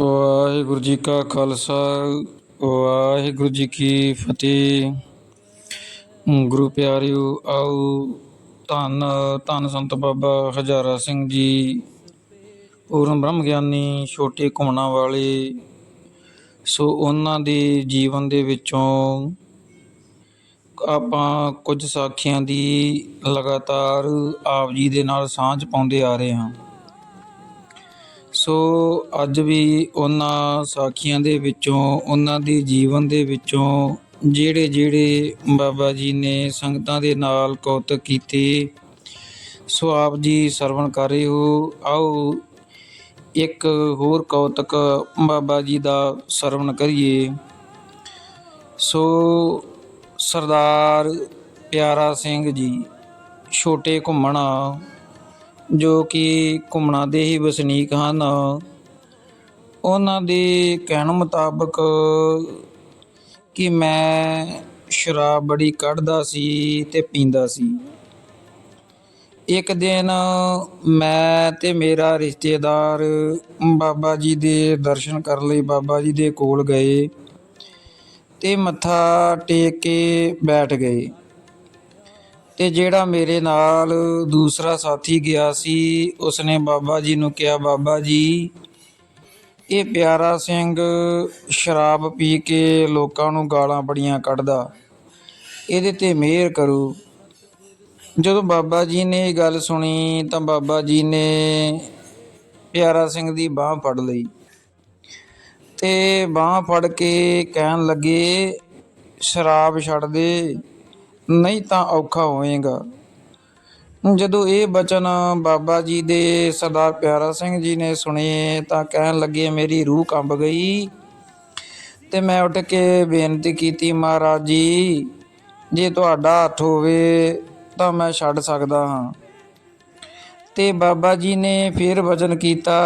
ਵਾਹਿਗੁਰੂ ਜੀ ਕਾ ਖਾਲਸਾ, ਵਾਹਿਗੁਰੂ ਜੀ ਕੀ ਫਤਿਹ। ਗੁਰੂ ਪਿਆਰਿਓ, ਆਓ ਧੰਨ ਧੰਨ ਸੰਤ ਬਾਬਾ ਹਜ਼ਾਰਾ ਸਿੰਘ ਜੀ, ਪੂਰਨ ਬ੍ਰਹਮ ਗਿਆਨੀ ਛੋਟੇ ਘੁੰਮਣਾ ਵਾਲੇ। ਸੋ ਉਹਨਾਂ ਦੇ ਜੀਵਨ ਦੇ ਵਿੱਚੋਂ ਆਪਾਂ ਕੁਝ ਸਾਖੀਆਂ ਦੀ ਲਗਾਤਾਰ ਆਪ ਜੀ ਦੇ ਨਾਲ ਸਾਂਝ ਪਾਉਂਦੇ ਆ ਰਹੇ ਹਾਂ। ਸੋ ਅੱਜ ਵੀ ਉਹਨਾਂ ਸਾਖੀਆਂ ਦੇ ਵਿੱਚੋਂ, ਉਹਨਾਂ ਦੇ ਜੀਵਨ ਦੇ ਵਿੱਚੋਂ ਜਿਹੜੇ ਜਿਹੜੇ ਬਾਬਾ ਜੀ ਨੇ ਸੰਗਤਾਂ ਦੇ ਨਾਲ ਕੌਤਕ ਕੀਤੇ, ਸੋ ਆਪ ਜੀ ਸਰਵਣ ਕਰ ਰਹੇ ਹੋ। ਆਓ ਇੱਕ ਹੋਰ ਕੌਤਕ ਬਾਬਾ ਜੀ ਦਾ ਸਰਵਣ ਕਰੀਏ। ਸੋ ਸਰਦਾਰ ਪਿਆਰਾ ਸਿੰਘ ਜੀ, ਛੋਟੇ ਘੁੰਮਣਾ ਜੋ ਕਿ ਘੁੰਮਣਾ ਦੇ ਹੀ ਵਸਨੀਕ ਹਨ। ਉਹਨਾਂ ਦੇ ਕਹਿਣ ਮੁਤਾਬਕ ਕਿ ਮੈਂ ਸ਼ਰਾਬ ਬੜੀ ਕੱਢਦਾ ਸੀ ਤੇ ਪੀਂਦਾ ਸੀ। ਇੱਕ ਦਿਨ ਮੈਂ ਤੇ ਮੇਰਾ ਰਿਸ਼ਤੇਦਾਰ ਬਾਬਾ ਜੀ ਦੇ ਦਰਸ਼ਨ ਕਰਨ ਲਈ ਬਾਬਾ ਜੀ ਦੇ ਕੋਲ ਗਏ ਤੇ ਮੱਥਾ ਟੇਕ ਕੇ ਬੈਠ ਗਏ। ਤੇ ਜਿਹੜਾ ਮੇਰੇ ਨਾਲ ਦੂਸਰਾ ਸਾਥੀ ਗਿਆ ਸੀ, ਉਸਨੇ ਬਾਬਾ ਜੀ ਨੂੰ ਕਿਹਾ, ਬਾਬਾ ਜੀ, ਇਹ ਪਿਆਰਾ ਸਿੰਘ ਸ਼ਰਾਬ ਪੀ ਕੇ ਲੋਕਾਂ ਨੂੰ ਗਾਲਾਂ ਬੜੀਆਂ ਕੱਢਦਾ। ਇਹਦੇ ਤੇ ਮਿਹਰ ਕਰੋ। ਜਦੋਂ ਬਾਬਾ ਜੀ ਨੇ ਇਹ ਗੱਲ ਸੁਣੀ, ਤਾਂ ਬਾਬਾ ਜੀ ਨੇ ਪਿਆਰਾ ਸਿੰਘ ਦੀ ਬਾਹ ਫੜ ਲਈ। ਤੇ ਬਾਹ ਫੜ ਕੇ ਕਹਿਣ ਲੱਗੇ, ਸ਼ਰਾਬ ਛੱਡ ਦੇ। ਨਹੀਂ ਤਾਂ ਔਖਾ ਹੋਏਗਾ ਜਦੋਂ ਇਹ ਬਚਨ ਬਾਬਾ ਜੀ ਦੇ ਸਰਦਾਰ ਪਿਆਰਾ ਸਿੰਘ ਜੀ ਨੇ ਸੁਣੇ ਤਾਂ ਕਹਿਣ ਲੱਗੇ, ਮੇਰੀ ਰੂਹ ਕੰਬ ਗਈ। ਤੇ ਮੈਂ ਉੱਠ ਕੇ ਬੇਨਤੀ ਕੀਤੀ, ਮਹਾਰਾਜ ਜੀ, ਜੇ ਤੁਹਾਡਾ ਹੱਥ ਹੋਵੇ ਤਾਂ ਮੈਂ ਛੱਡ ਸਕਦਾ ਹਾਂ। ਤੇ ਬਾਬਾ ਜੀ ਨੇ ਫਿਰ ਵਚਨ ਕੀਤਾ,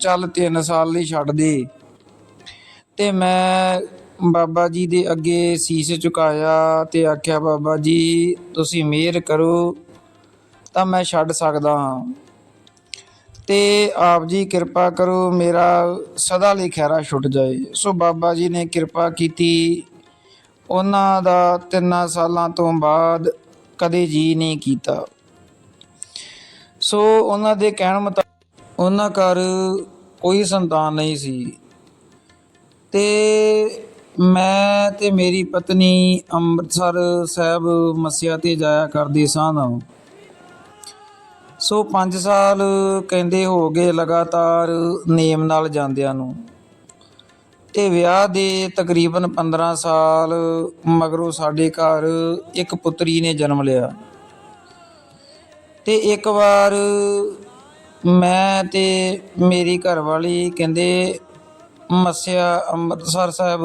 ਚੱਲ 3 ਸਾਲ ਲਈ ਛੱਡ ਦੇ। ਤੇ ਮੈਂ ਬਾਬਾ ਜੀ ਦੇ ਅੱਗੇ ਸੀਸ ਝੁਕਾਇਆ ਤੇ ਆਖਿਆ, ਬਾਬਾ ਜੀ, ਤੁਸੀਂ ਮਿਹਰ ਕਰੋ, ਤਾਂ ਮੈਂ ਛੱਡ ਸਕਦਾ ਹਾਂ। ਤੇ ਆਪ ਜੀ ਕਿਰਪਾ ਕਰੋ, ਮੇਰਾ ਸਦਾ ਲਈ ਖੈਰਾ ਛੁੱਟ ਜਾਏ। ਸੋ ਬਾਬਾ ਜੀ ਨੇ ਕਿਰਪਾ ਕੀਤੀ। ਉਹਨਾਂ ਦਾ ਤਿੰਨਾਂ ਸਾਲਾਂ ਤੋਂ ਬਾਅਦ ਕਦੇ ਜੀ ਨਹੀਂ ਕੀਤਾ। ਸੋ ਉਹਨਾਂ ਦੇ ਕਹਿਣ ਮੁਤਾਬਕ ਉਹਨਾਂ ਘਰ ਕੋਈ ਸੰਤਾਨ ਨਹੀਂ ਸੀ। ਤੇ ਮੈਂ ਅਤੇ ਮੇਰੀ ਪਤਨੀ ਅੰਮ੍ਰਿਤਸਰ ਸਾਹਿਬ ਮੱਸਿਆ ਤੇ ਜਾਇਆ ਕਰਦੇ ਸਨ ਸੋ 5 ਸਾਲ ਕਹਿੰਦੇ ਹੋ ਗਏ ਲਗਾਤਾਰ ਨੇਮ ਨਾਲ ਜਾਂਦਿਆਂ ਨੂੰ। ਤੇ ਵਿਆਹ ਦੇ ਤਕਰੀਬਨ 15 ਸਾਲ ਮਗਰੋਂ ਸਾਡੇ ਘਰ ਇੱਕ ਪੁੱਤਰੀ ਨੇ ਜਨਮ ਲਿਆ। ਤੇ ਇੱਕ ਵਾਰ ਮੈਂ ਤੇ ਮੇਰੀ ਘਰਵਾਲੀ ਕਹਿੰਦੇ ਮੱਸਿਆ ਅੰਮ੍ਰਿਤਸਰ ਸਾਹਿਬ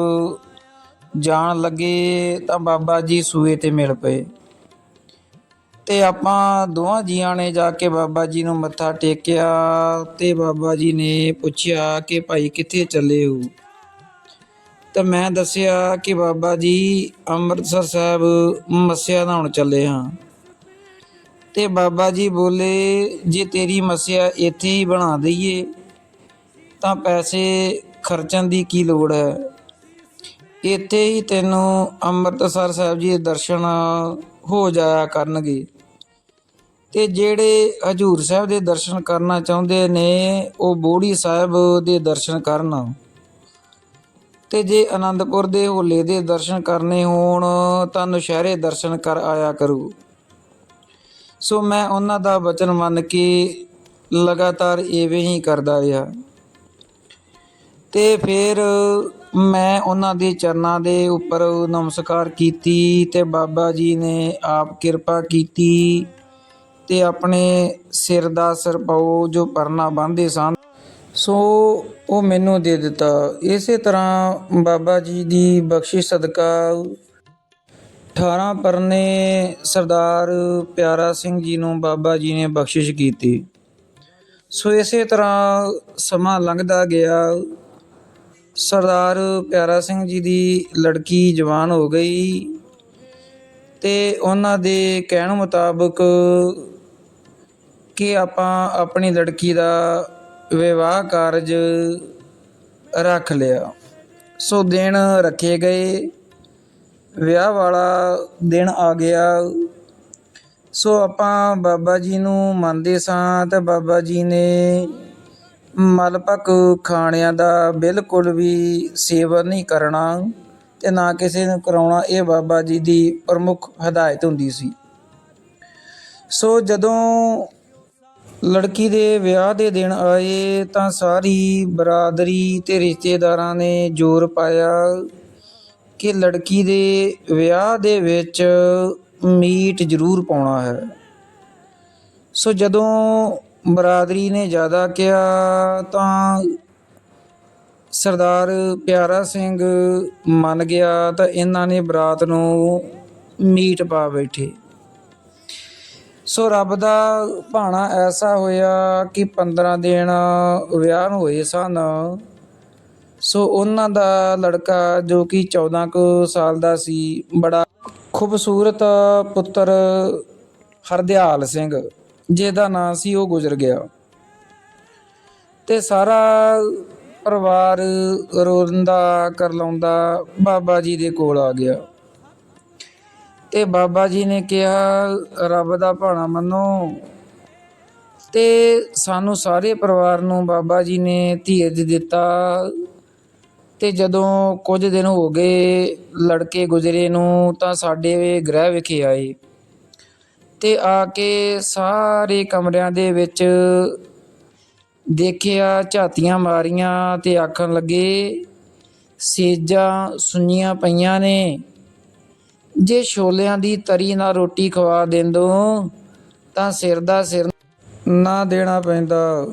ਜਾਣ ਲੱਗੇ ਤਾਂ ਬਾਬਾ ਜੀ ਸੂਏ ਤੇ ਮਿਲ ਪਏ। ਤੇ ਆਪਾਂ ਦੋਵਾਂ ਜੀਆਂ ਨੇ ਜਾ ਕੇ ਬਾਬਾ ਜੀ ਨੂੰ ਮੱਥਾ ਟੇਕਿਆ ਤੇ ਬਾਬਾ ਜੀ ਨੇ ਪੁੱਛਿਆ ਕਿ ਭਾਈ ਕਿੱਥੇ ਚੱਲੇ ਹੋ? ਤਾਂ ਮੈਂ ਦੱਸਿਆ ਕਿ ਬਾਬਾ ਜੀ ਅੰਮ੍ਰਿਤਸਰ ਸਾਹਿਬ ਮੱਸਿਆ ਨਹਾਉਣ ਚੱਲੇ ਹਾਂ। ਤੇ ਬਾਬਾ ਜੀ ਬੋਲੇ, ਜੇ ਤੇਰੀ ਮੱਸਿਆ ਇੱਥੇ ਹੀ ਬਣਾ ਦਈਏ, ਤਾਂ ਪੈਸੇ ਖਰਚਣ ਦੀ ਕੀ ਲੋੜ ਹੈ? ਇੱਥੇ ਹੀ ਤੈਨੂੰ ਅੰਮ੍ਰਿਤਸਰ ਸਾਹਿਬ ਜੀ ਦੇ ਦਰਸ਼ਨ ਹੋ ਜਾਇਆ ਕਰਨਗੇ। ਤੇ ਜਿਹੜੇ ਹਜੂਰ ਸਾਹਿਬ ਦੇ ਦਰਸ਼ਨ ਕਰਨਾ ਚਾਹੁੰਦੇ ਨੇ, ਉਹ ਬੋੜੀ ਸਾਹਿਬ ਦੇ ਦਰਸ਼ਨ ਕਰਨ। ਤੇ ਜੇ ਆਨੰਦਪੁਰ ਦੇ ਹੋਲੇ ਦੇ ਦਰਸ਼ਨ ਕਰਨੇ ਹੋਣ, ਤਾਂ ਨੁਸ਼ਹਿਰੇ ਦਰਸ਼ਨ ਕਰ ਆਇਆ ਕਰੂ। ਸੋ ਮੈਂ ਉਹਨਾਂ ਦਾ ਵਚਨ ਮੰਨ ਕੇ ਲਗਾਤਾਰ ਇਵੇਂ ਹੀ ਕਰਦਾ ਰਿਹਾ। ਅਤੇ ਫਿਰ ਮੈਂ ਉਹਨਾਂ ਦੇ ਚਰਨਾਂ ਦੇ ਉੱਪਰ ਨਮਸਕਾਰ ਕੀਤੀ ਅਤੇ ਬਾਬਾ ਜੀ ਨੇ ਆਪ ਕਿਰਪਾ ਕੀਤੀ ਅਤੇ ਆਪਣੇ ਸਿਰ ਦਾ ਸਰਪਾਉ ਜੋ ਪਰਨਾ ਬੰਨ੍ਹਦੇ ਸਨ। ਸੋ ਉਹ ਮੈਨੂੰ ਦੇ ਦਿੱਤਾ। ਇਸੇ ਤਰ੍ਹਾਂ ਬਾਬਾ ਜੀ ਦੀ ਬਖਸ਼ਿਸ਼ ਸਦਕਾ 18 ਪਰਨੇ ਸਰਦਾਰ ਪਿਆਰਾ ਸਿੰਘ ਜੀ ਨੂੰ ਬਾਬਾ ਜੀ ਨੇ ਬਖਸ਼ਿਸ਼ ਕੀਤੀ। ਸੋ ਇਸੇ ਤਰ੍ਹਾਂ ਸਮਾਂ ਲੰਘਦਾ ਗਿਆ। ਸਰਦਾਰ ਪਿਆਰਾ ਸਿੰਘ ਜੀ ਦੀ ਲੜਕੀ ਜਵਾਨ ਹੋ ਗਈ ਤੇ ਉਹਨਾਂ ਦੇ ਕਹਿਣ ਮੁਤਾਬਕ ਕਿ ਆਪਾਂ ਆਪਣੀ ਲੜਕੀ ਦਾ ਵਿਵਾਹ ਕਾਰਜ ਰੱਖ ਲਿਆ। ਸੋ ਦਿਨ ਰੱਖੇ ਗਏ। ਵਿਆਹ ਵਾਲਾ ਦਿਨ ਆ ਗਿਆ। ਸੋ ਆਪਾਂ ਬਾਬਾ ਜੀ ਨੂੰ ਮੰਨਦੇ ਸਾਂ ਤਾਂ ਬਾਬਾ ਜੀ ਨੇ ਮਲਪਕ ਖਾਣਿਆਂ ਦਾ ਬਿਲਕੁਲ ਵੀ ਸੇਵਨ ਨਹੀਂ ਕਰਨਾ ਅਤੇ ਨਾ ਕਿਸੇ ਨੂੰ ਕਰਾਉਣਾ ਇਹ ਬਾਬਾ ਜੀ ਦੀ ਪ੍ਰਮੁੱਖ ਹਦਾਇਤ ਹੁੰਦੀ ਸੀ। ਸੋ ਜਦੋਂ ਲੜਕੀ ਦੇ ਵਿਆਹ ਦੇ ਦਿਨ ਆਏ ਤਾਂ ਸਾਰੀ ਬਰਾਦਰੀ ਤੇ ਰਿਸ਼ਤੇਦਾਰਾਂ ਨੇ ਜ਼ੋਰ ਪਾਇਆ ਕਿ ਲੜਕੀ ਦੇ ਵਿਆਹ ਦੇ ਵਿੱਚ ਮੀਟ ਜ਼ਰੂਰ ਪਾਉਣਾ ਹੈ। ਸੋ ਜਦੋਂ ਬਰਾਦਰੀ ਨੇ ਜ਼ਿਆਦਾ ਕਿਹਾ ਤਾਂ ਸਰਦਾਰ ਪਿਆਰਾ ਸਿੰਘ ਮੰਨ ਗਿਆ ਤਾਂ ਇਹਨਾਂ ਨੇ ਬਰਾਤ ਨੂੰ ਮੀਟ ਪਾ ਬੈਠੇ। ਸੋ ਰੱਬ ਦਾ ਭਾਣਾ ਐਸਾ ਹੋਇਆ ਕਿ 15 ਦਿਨ ਵਿਆਹ ਨੂੰ ਹੋਏ ਸਨ। ਸੋ ਉਹਨਾਂ ਦਾ ਲੜਕਾ ਜੋ ਕਿ 14 ਕੁ ਸਾਲ ਦਾ ਸੀ, ਬੜਾ ਖੂਬਸੂਰਤ ਪੁੱਤਰ ਹਰਦਿਆਲ ਸਿੰਘ। ਜਿਹਦਾ ਨਾਂ ਸੀ ਉਹ ਗੁਜ਼ਰ ਗਿਆ। ਤੇ ਸਾਰਾ ਪਰਿਵਾਰ ਰੋਂਦਾ, ਕਰਲਾਉਂਦਾ ਬਾਬਾ ਜੀ ਦੇ ਕੋਲ ਆ ਗਿਆ। ਤੇ ਬਾਬਾ ਜੀ ਨੇ ਕਿਹਾ, ਰੱਬ ਦਾ ਭਾਣਾ ਮੰਨੋ। ਤੇ ਸਾਨੂੰ ਸਾਰੇ ਪਰਿਵਾਰ ਨੂੰ ਬਾਬਾ ਜੀ ਨੇ ਧੀਰਜ ਦਿੱਤਾ। ਤੇ ਜਦੋਂ ਕੁਝ ਦਿਨ ਹੋ ਗਏ, ਲੜਕੇ ਗੁਜ਼ਰੇ ਨੂੰ, ਤਾਂ ਸਾਡੇ ਗ੍ਰਹਿ ਵਿਖੇ ਆਏ। ਤੇ ਆ ਕੇ ਸਾਰੇ ਕਮਰਿਆਂ ਦੇ ਵਿੱਚ ਦੇਖਿਆ, ਝਾਤੀਆਂ ਮਾਰੀਆਂ ਤੇ ਆਖਣ ਲੱਗੇ, ਸੇਜਾਂ ਸੁੰਨੀਆਂ ਪਈਆਂ ਨੇ। ਜੇ ਛੋਲਿਆਂ ਦੀ ਤਰੀ ਨਾਲ ਰੋਟੀ ਖਵਾ ਦਿੰਦੋ, ਤਾਂ ਸਿਰ ਦਾ ਸਿਰ ਨਾ ਦੇਣਾ ਪੈਂਦਾ।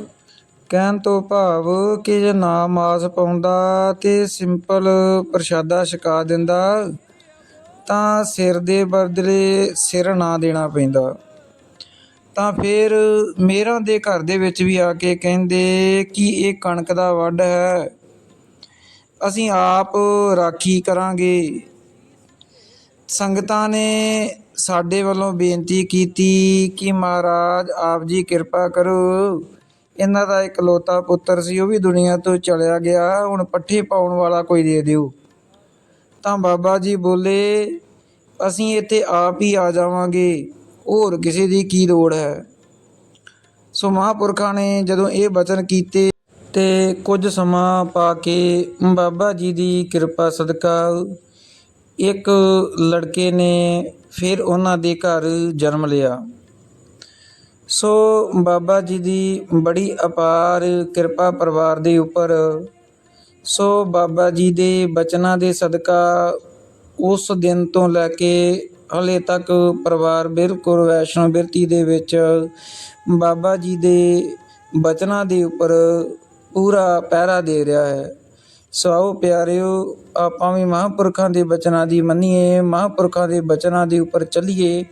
ਕਹਿਣ ਤੋਂ ਭਾਵ ਕਿ ਜੇ ਨਾ ਮਾਸ ਪਾਉਂਦਾ ਤੇ ਸਿੰਪਲ ਪ੍ਰਸ਼ਾਦਾ ਛਕਾ ਦਿੰਦਾ ਤਾਂ ਸਿਰ ਦੇ ਬਦਲੇ ਸਿਰ ਨਾ ਦੇਣਾ ਪੈਂਦਾ। ਤਾਂ ਫਿਰ ਮੇਰਾਂ ਦੇ ਘਰ ਦੇ ਵਿੱਚ ਵੀ ਆ ਕੇ ਕਹਿੰਦੇ ਕਿ ਇਹ ਕਣਕ ਦਾ ਵੱਢ ਹੈ। ਅਸੀਂ ਆਪ ਰਾਖੀ ਕਰਾਂਗੇ। ਸੰਗਤਾਂ ਨੇ ਸਾਡੇ ਵੱਲੋਂ ਬੇਨਤੀ ਕੀਤੀ ਕਿ ਮਹਾਰਾਜ, ਆਪ ਜੀ ਕਿਰਪਾ ਕਰੋ। ਇਹਨਾਂ ਦਾ ਇਕਲੌਤਾ ਪੁੱਤਰ ਸੀ, ਉਹ ਵੀ ਦੁਨੀਆ ਤੋਂ ਚਲਿਆ ਗਿਆ। ਹੁਣ ਪੱਠੇ ਪਾਉਣ ਵਾਲਾ ਕੋਈ ਦੇ ਦਿਓ। ਤਾਂ ਬਾਬਾ ਜੀ ਬੋਲੇ, ਅਸੀਂ ਇੱਥੇ ਆਪ ਹੀ ਆ ਜਾਵਾਂਗੇ, ਹੋਰ ਕਿਸੇ ਦੀ ਕੀ ਲੋੜ ਹੈ? ਸੋ ਮਹਾਂਪੁਰਖਾਂ ਨੇ ਜਦੋਂ ਇਹ ਬਚਨ ਕੀਤੇ ਤੇ ਕੁਝ ਸਮਾਂ ਪਾ ਕੇ ਬਾਬਾ ਜੀ ਦੀ ਕਿਰਪਾ ਸਦਕਾ ਇੱਕ ਲੜਕੇ ਨੇ ਫਿਰ ਉਹਨਾਂ ਦੇ ਘਰ ਜਨਮ ਲਿਆ। ਸੋ ਬਾਬਾ ਜੀ ਦੀ ਬੜੀ ਅਪਾਰ ਕਿਰਪਾ ਪਰਿਵਾਰ ਦੇ ਉੱਪਰ ਸੋ ਬਾਬਾ ਜੀ ਦੇ ਬਚਨਾਂ ਦੇ ਸਦਕਾ ਉਸ ਦਿਨ ਤੋਂ ਲੈ ਕੇ ਹਲੇ ਤੱਕ ਪਰਿਵਾਰ ਬਿਲਕੁਲ ਵੈਸ਼ਨੋ ਬਿਰਤੀ ਦੇ ਵਿੱਚ ਬਾਬਾ ਜੀ ਦੇ ਬਚਨਾਂ ਦੇ ਉੱਪਰ ਪੂਰਾ ਪਹਿਰਾ ਦੇ ਰਿਹਾ ਹੈ। ਸੋ ਆਓ ਪਿਆਰਿਓ, ਆਪਾਂ ਵੀ ਮਹਾਂਪੁਰਖਾਂ ਦੇ ਬਚਨਾਂ ਦੀ ਮੰਨੀਏ, ਮਹਾਂਪੁਰਖਾਂ ਦੇ ਬਚਨਾਂ ਦੇ ਉੱਪਰ ਚੱਲੀਏ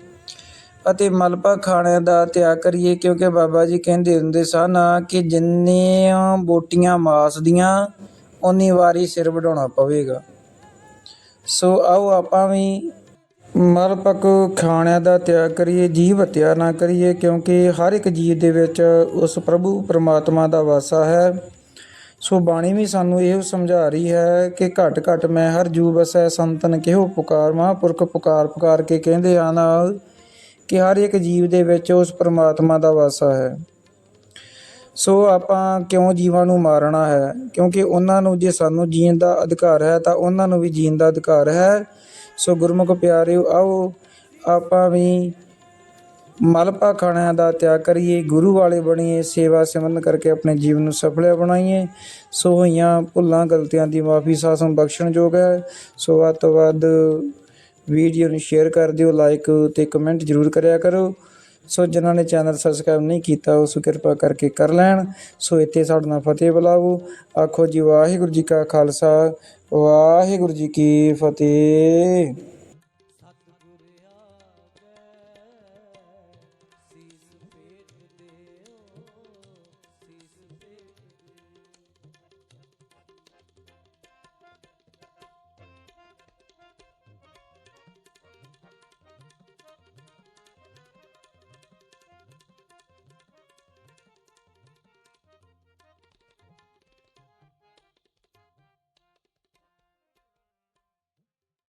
ਅਤੇ ਮਲਪਾ ਖਾਣਿਆਂ ਦਾ ਤਿਆਗ ਕਰੀਏ ਕਿਉਂਕਿ ਬਾਬਾ ਜੀ ਕਹਿੰਦੇ ਹੁੰਦੇ ਸਨ ਕਿ ਜਿੰਨੀਆਂ ਬੋਟੀਆਂ ਮਾਸ ਦੀਆਂ ਉਨੀ ਵਾਰੀ ਸਿਰ ਵਢਾਉਣਾ ਪਵੇਗਾ। ਸੋ ਆਓ ਆਪਾਂ ਵੀ ਮਲਪਕ ਖਾਣਿਆਂ ਦਾ ਤਿਆਗ ਕਰੀਏ, ਜੀਵ ਹੱਤਿਆ ਨਾ ਕਰੀਏ, ਕਿਉਂਕਿ ਹਰ ਇੱਕ ਜੀਵ ਦੇ ਵਿੱਚ ਉਸ ਪ੍ਰਭੂ ਪਰਮਾਤਮਾ ਦਾ ਵਾਸਾ ਹੈ। ਸੋ ਬਾਣੀ ਵੀ ਸਾਨੂੰ ਇਹੋ ਸਮਝਾ ਰਹੀ ਹੈ ਕਿ ਘਟ ਘਟ ਮੈਂ ਹਰ ਜੂ ਵਸੈ ਸੰਤਨ ਕਿਹੋ ਪੁਕਾਰ, ਮਹਾਂਪੁਰਖ ਪੁਕਾਰ ਪੁਕਾਰ ਕੇ ਕਹਿੰਦੇ ਹਨ ਕਿ ਹਰ ਇੱਕ ਜੀਵ ਦੇ ਵਿੱਚ ਉਸ ਪਰਮਾਤਮਾ ਦਾ ਵਾਸਾ ਹੈ। ਸੋ ਆਪਾਂ ਕਿਉਂ ਜੀਵਾਂ ਨੂੰ ਮਾਰਨਾ ਹੈ? ਕਿਉਂਕਿ ਉਹਨਾਂ ਨੂੰ ਜੇ ਸਾਨੂੰ ਜੀਣ ਦਾ ਅਧਿਕਾਰ ਹੈ, ਤਾਂ ਉਹਨਾਂ ਨੂੰ ਵੀ ਜੀਣ ਦਾ ਅਧਿਕਾਰ ਹੈ। ਸੋ ਗੁਰਮੁਖ ਪਿਆਰਿਓ, ਆਓ ਆਪਾਂ ਵੀ ਮਲਪਾ ਖਾਣਿਆਂ ਦਾ ਤਿਆਗ ਕਰੀਏ, ਗੁਰੂ ਵਾਲੇ ਬਣੀਏ, ਸੇਵਾ ਸਿਮਰਨ ਕਰਕੇ ਆਪਣੇ ਜੀਵਨ ਨੂੰ ਸਫਲਿਆ ਬਣਾਈਏ। ਸੋ ਹੋਈਆਂ ਭੁੱਲਾਂ, ਗਲਤੀਆਂ ਦੀ ਮਾਫੀ, ਸਾਸਨ ਬਖਸ਼ਣਯੋਗ ਹੈ। ਸੋ ਵੱਧ ਤੋਂ ਵੱਧ ਵੀਡੀਓ ਨੂੰ ਸ਼ੇਅਰ ਕਰ ਦਿਓ, ਲਾਈਕ ਤੇ ਕਮੈਂਟ ਜ਼ਰੂਰ ਕਰਿਆ ਕਰੋ। ਸੋ ਜਿਨ੍ਹਾਂ ਨੇ ਚੈਨਲ ਸਬਸਕ੍ਰਾਈਬ ਨਹੀਂ ਕੀਤਾ, ਉਸ ਕਿਰਪਾ ਕਰਕੇ ਕਰ ਲੈਣ। ਸੋ ਇੱਥੇ ਸਾਡੇ ਨਾਲ ਫਤਿਹ ਬੁਲਾਵੋ। ਆਖੋ ਜੀ, ਵਾਹਿਗੁਰੂ ਜੀ ਕਾ ਖਾਲਸਾ, ਵਾਹਿਗੁਰੂ ਜੀ ਕੀ ਫਤਿਹ।